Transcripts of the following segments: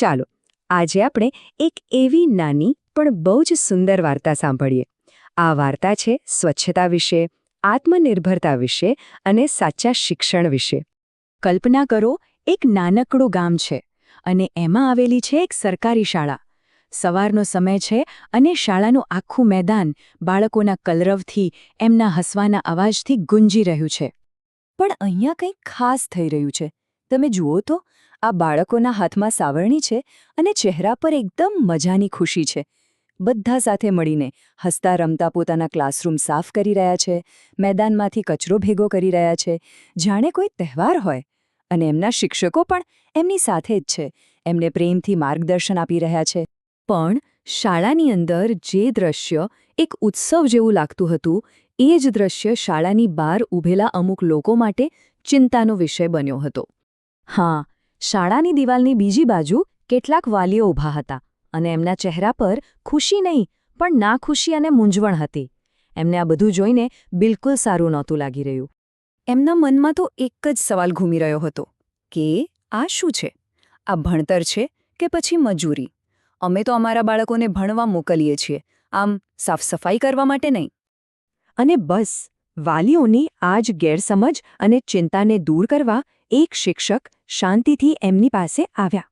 ચાલો, આજે આપણે એક એવી નાની પણ બહુ જ સુંદર વાર્તા સાંભળીએ. આ વાર્તા છે સ્વચ્છતા વિશે, આત્મનિર્ભરતા વિશે અને સાચા શિક્ષણ વિશે. કલ્પના કરો, એક નાનકડું ગામ છે અને એમાં આવેલી છે એક સરકારી શાળા. સવારનો સમય છે અને શાળાનું આખું મેદાન બાળકોના કલરવથી, એમના હસવાના અવાજથી ગુંજી રહ્યું છે. પણ અહીંયા કંઈક ખાસ થઈ રહ્યું છે. તમે જુઓ તો આ બાળકોના હાથમાં સાવરણી છે અને ચહેરા પર એકદમ મજાની ખુશી છે. બધા સાથે મળીને હસતા રમતા પોતાના ક્લાસરૂમ સાફ કરી રહ્યા છે, મેદાનમાંથી કચરો ભેગો કરી રહ્યા છે. જાણે કોઈ તહેવાર હોય. અને એમના શિક્ષકો પણ એમની સાથે જ છે. એમને પ્રેમથી માર્ગદર્શન આપી રહ્યા છે. પણ શાળાની અંદર જે દ્રશ્ય એક ઉત્સવ જેવું લાગતું હતું, એ જ દ્રશ્ય શાળાની બહાર ઊભેલા અમુક લોકો માટે ચિંતાનો વિષય બન્યો હતો. હા શાળાની દિવાલની બીજી બાજુ કેટલાક વાલીઓ ઊભા હતા અને એમના ચહેરા પર ખુશી નહીં, પણ નાખુશી અને મૂંઝવણ હતી. એમને આ બધું જોઈને બિલકુલ સારું નહોતું લાગી રહ્યું. એમના મનમાં તો એક જ સવાલ ઘૂમી રહ્યો હતો, કે આ શું છે? આ ભણતર છે કે પછી મજૂરી? અમે તો અમારા બાળકોને ભણવા મોકલીએ છીએ, આમ સાફસફાઈ કરવા માટે નહીં. અને બસ વાલીઓની આ જ ગેરસમજ અને ચિંતાને દૂર કરવા એક શિક્ષક શાંતિથી એમની પાસે આવ્યા.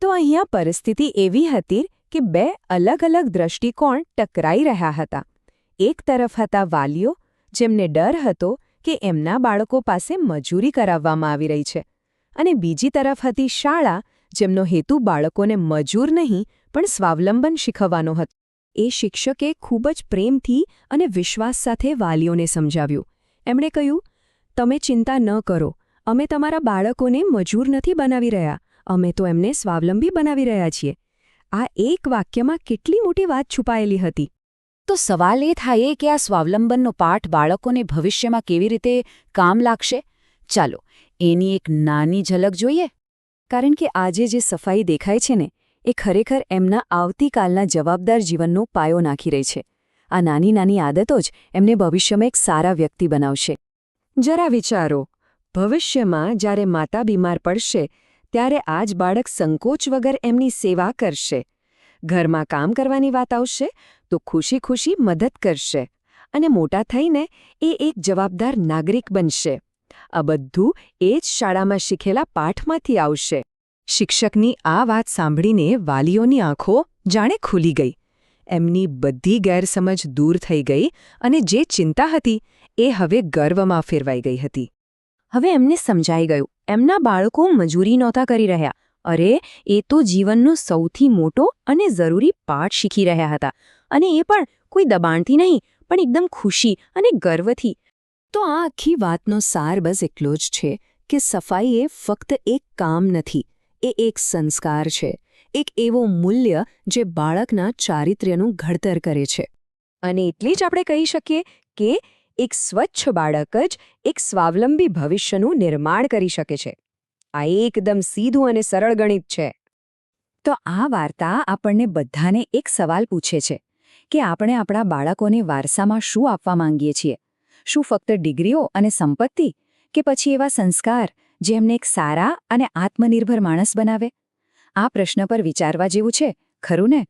તો અહીંયા પરિસ્થિતિ એવી હતી કે બે અલગ અલગ દ્રષ્ટિકોણ ટકરાઈ રહ્યા હતા. એક તરફ હતા વાલીઓ, જેમને ડર હતો કે એમના બાળકો પાસે મજૂરી કરાવવામાં આવી રહી છે. અને બીજી તરફ હતી શાળા, જેમનો હેતુ બાળકોને મજૂર નહીં, પણ સ્વાવલંબન શીખવવાનો હતો. એ શિક્ષકે ખૂબ જ પ્રેમથી અને વિશ્વાસ સાથે વાલીઓને સમજાવ્યું. એમણે કહ્યું, તમે ચિંતા ન કરો. અમે તમારા બાળકોને મજૂર નથી બનાવી રહ્યા. અમે તો એમને સ્વાવલંબી બનાવી રહ્યા છીએ. આ એક વાક્યમાં કેટલી મોટી વાત છુપાયેલી હતી. તો સવાલ એ થાય કે આ સ્વાવલંબનનો પાઠ બાળકોને ભવિષ્યમાં કેવી રીતે કામ લાગશે? ચાલો, એની એક નાની ઝલક જોઈએ. કારણ કે આજે જે સફાઈ દેખાય છે ને એ ખરેખર એમના આવતીકાલના જવાબદાર જીવનનો પાયો નાખી રહી છે. આ નાની નાની આદતો જ એમને ભવિષ્યમાં એક સારા વ્યક્તિ બનાવશે. જરા વિચારો, ભવિષ્યમાં જ્યારે માતા બીમાર પડશે, ત્યારે આ જ બાળક સંકોચ વગર એમની સેવા કરશે. ઘરમાં કામ કરવાની વાત આવશે, તો ખુશી ખુશી મદદ કરશે અને મોટા થઈને એ એક જવાબદાર નાગરિક બનશે. આ બધું એ જ શાળામાં શીખેલા પાઠમાંથી આવશે. શિક્ષકની આ વાત સાંભળીને વાલીઓની આંખો જાણે ખુલી ગઈ. એમની બધી ગેરસમજ દૂર થઈ ગઈ અને જે ચિંતા હતી એ હવે ગર્વમાં ફેરવાઈ ગઈ હતી. હવે એમને સમજાઈ ગયું. એમના બાળકો મજૂરી નહોતા કરી રહ્યા. અરે, એ તો જીવનનો સૌથી મોટો અને જરૂરી પાઠ શીખી રહ્યા હતા. અને એ પણ કોઈ દબાણથી નહીં, પણ એકદમ ખુશી અને ગર્વથી. તો આ આખી વાતનો સાર બસ એટલો જ છે કે સફાઈ એ ફક્ત એક કામ નથી એ એક સંસ્કાર છે, એક એવો મૂલ્ય જે બાળકના ચારિત્ર્યનું ઘડતર કરે છે. અને એટલી જ આપણે કહી શકીએ કે એક સ્વચ્છ બાળક જ એક સ્વાવલંબી ભવિષ્યનું નિર્માણ કરી શકે છે. આ એકદમ સીધું અને સરળ ગણિત છે. તો આ વાર્તા આપણને બધાને એક સવાલ પૂછે છે કે આપણે આપણા બાળકોને વારસામાં શું આપવા માંગીએ છીએ? શું ફક્ત ડિગ્રીઓ અને સંપત્તિ? કે પછી એવા સંસ્કાર જે એમને એક સારા અને આત્મનિર્ભર માણસ બનાવે? આ પ્રશ્ન પર વિચારવા જેવું છે, ખરું ને?